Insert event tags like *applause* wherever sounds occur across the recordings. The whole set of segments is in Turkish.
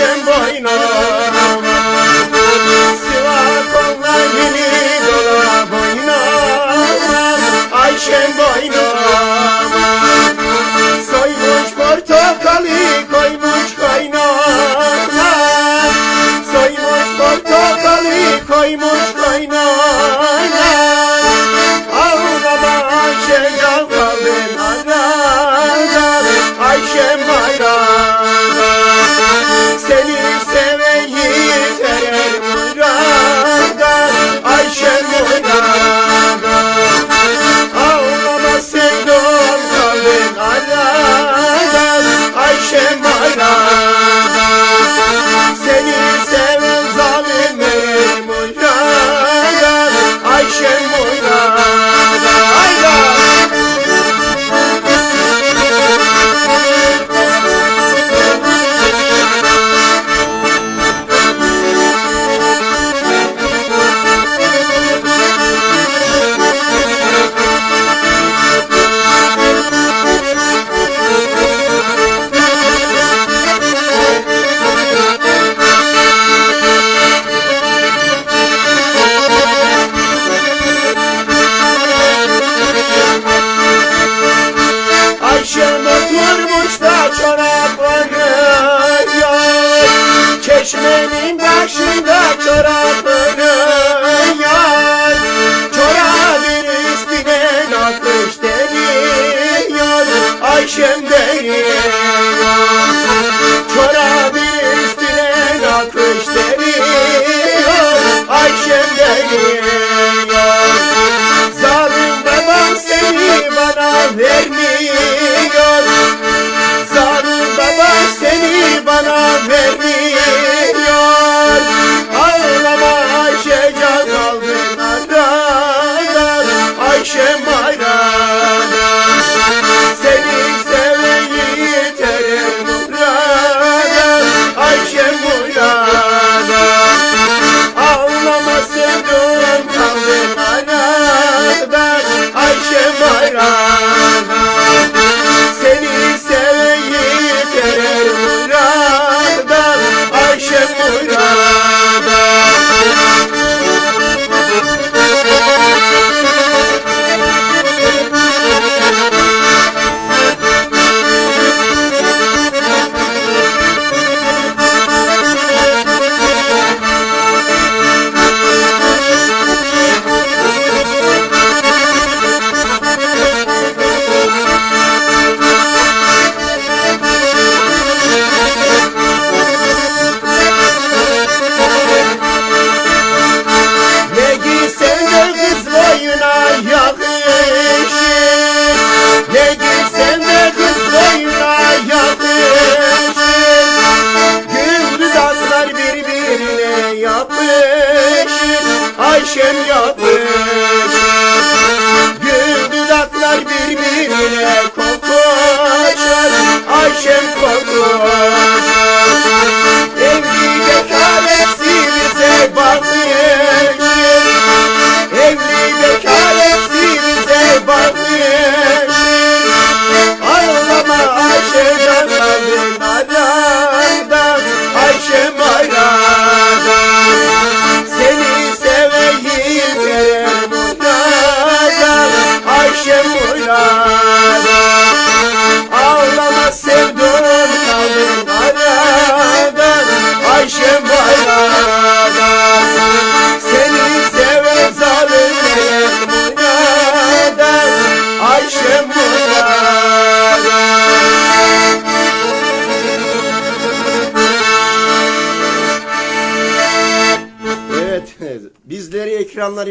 December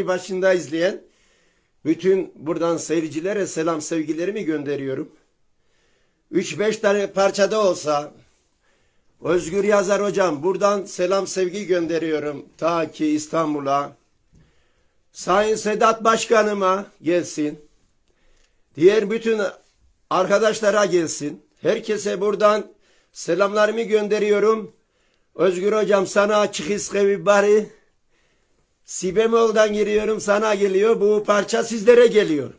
ekranları başında izleyen bütün buradan seyircilere selam sevgilerimi gönderiyorum. 3-5 tane parçada olsa Özgür Yazar hocam buradan selam sevgi gönderiyorum ta ki İstanbul'a. Sayın Sedat Başkanıma gelsin. Diğer bütün arkadaşlara gelsin. Herkese buradan selamlarımı gönderiyorum. Özgür hocam sana açık çıkış bari. Si bemol'dan giriyorum sana geliyor. Bu parça sizlere geliyor.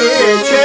Bitch.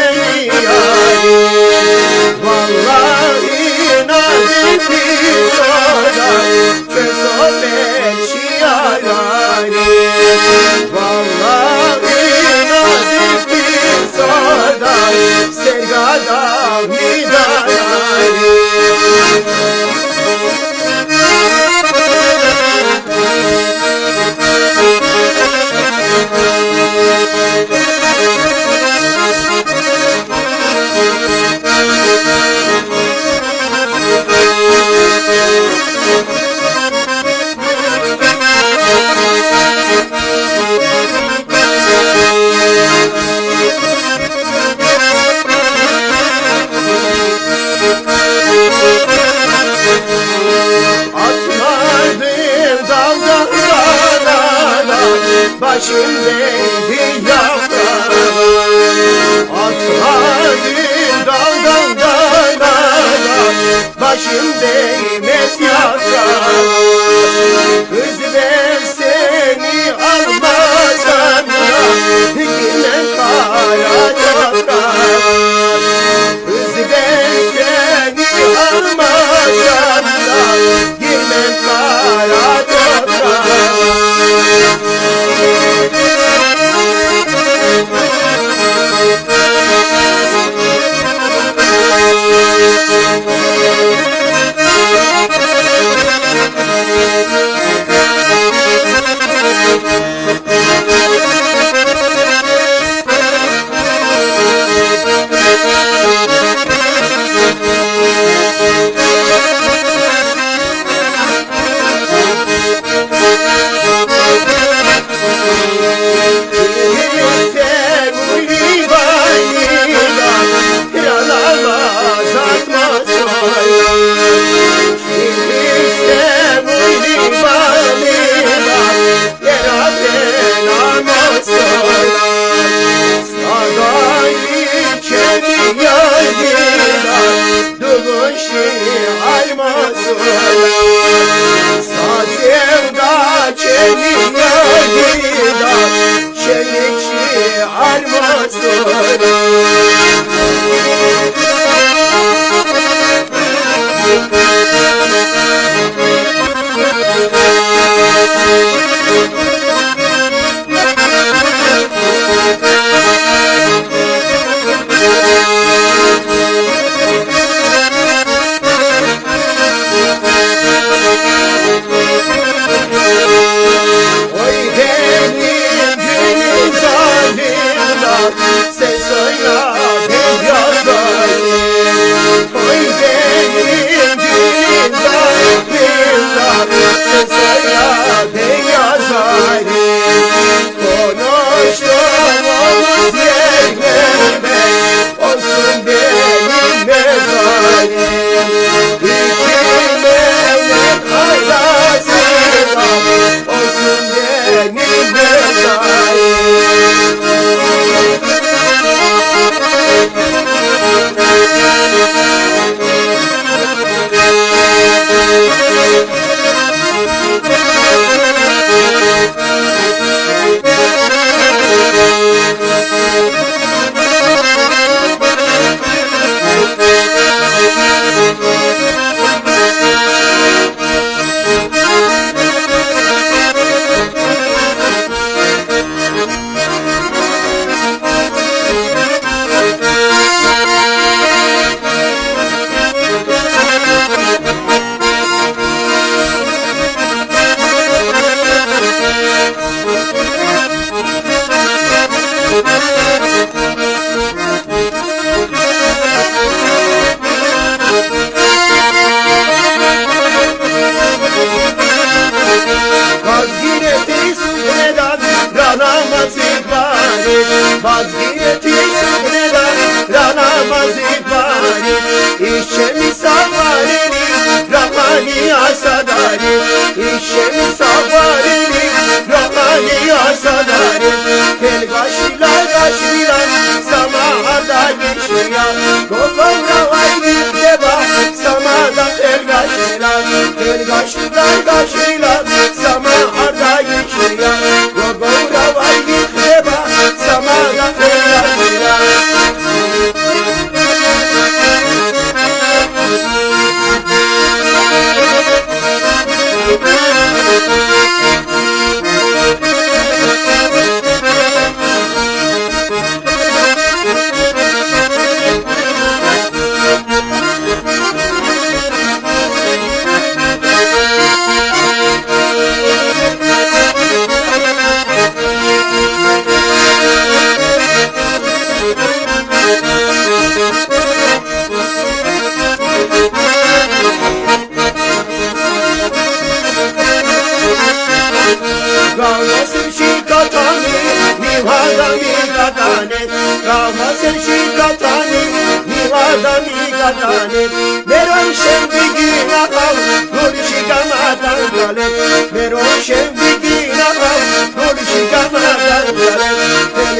share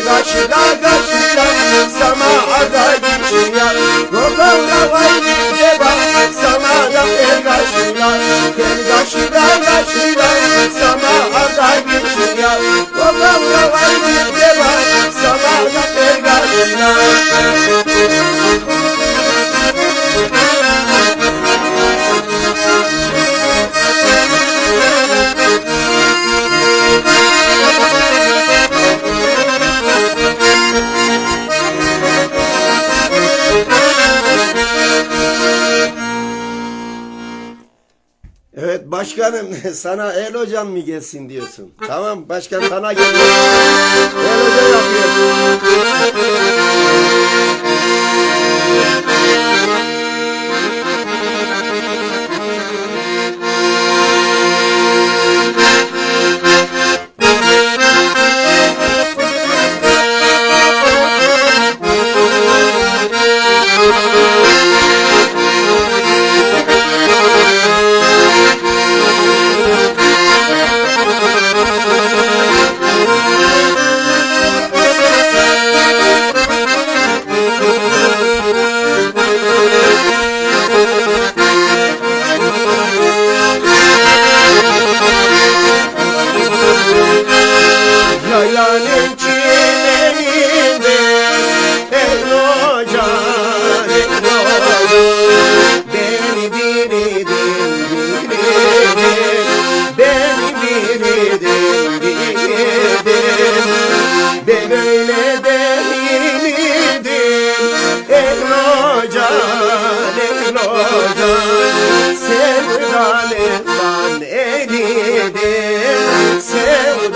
Karşıda karşıda Sama'da geçiyor Gokan'da var Deba Sama'da karşıda Karşıda karşıda Sama'da geçiyor Gokan'da var Deba Sama'da karşıda Evet başkanım *laughs* sana el hocam mı gelsin diyorsun. Tamam başkan sana geliyor. *laughs* El hoca yapıyor.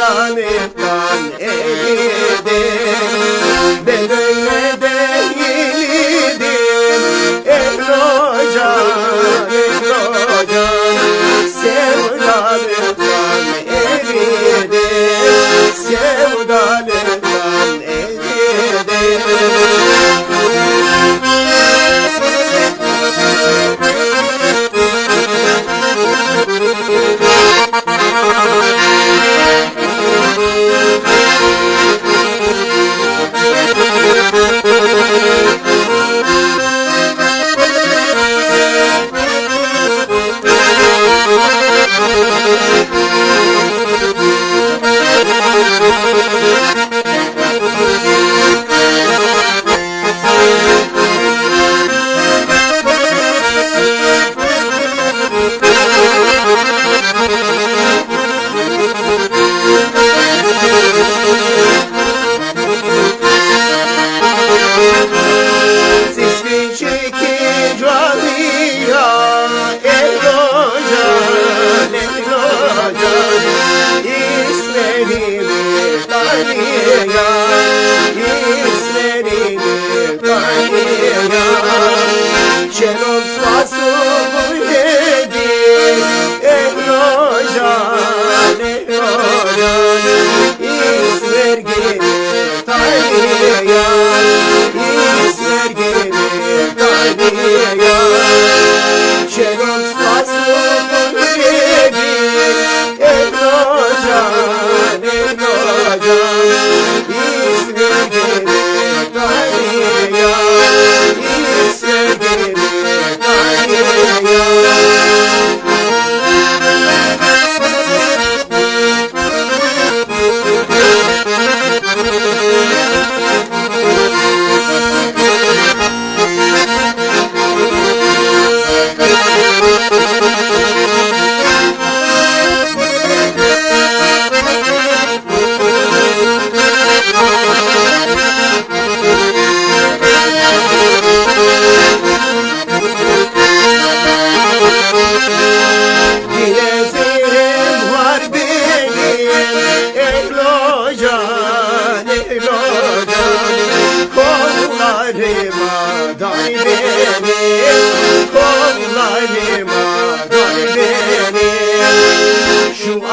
Aman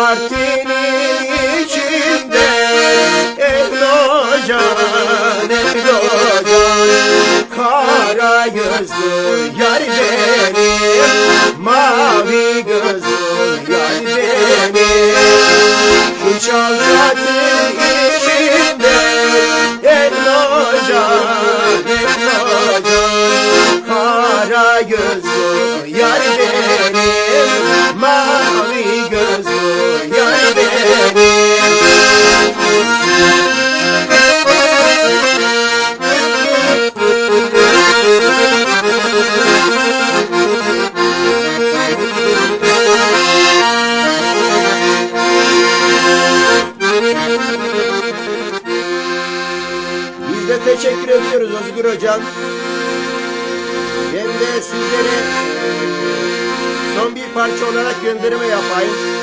party. Gönderme yapayım.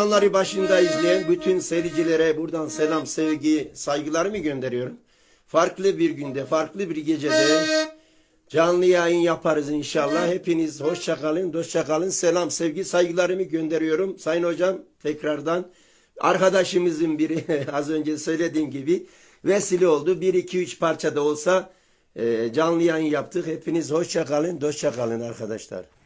Ekranları başında izleyen bütün seyircilere buradan selam, sevgi, saygılarımı gönderiyorum. Farklı bir günde, farklı bir gecede canlı yayın yaparız inşallah. Hepiniz hoşça kalın, dostça kalın. Selam, sevgi, saygılarımı gönderiyorum. Sayın hocam tekrardan arkadaşımızın biri *laughs* az önce söylediğim gibi vesile oldu. Bir, iki, üç parça da olsa e, canlı yayın yaptık. Hepiniz hoşça kalın, dostça kalın arkadaşlar.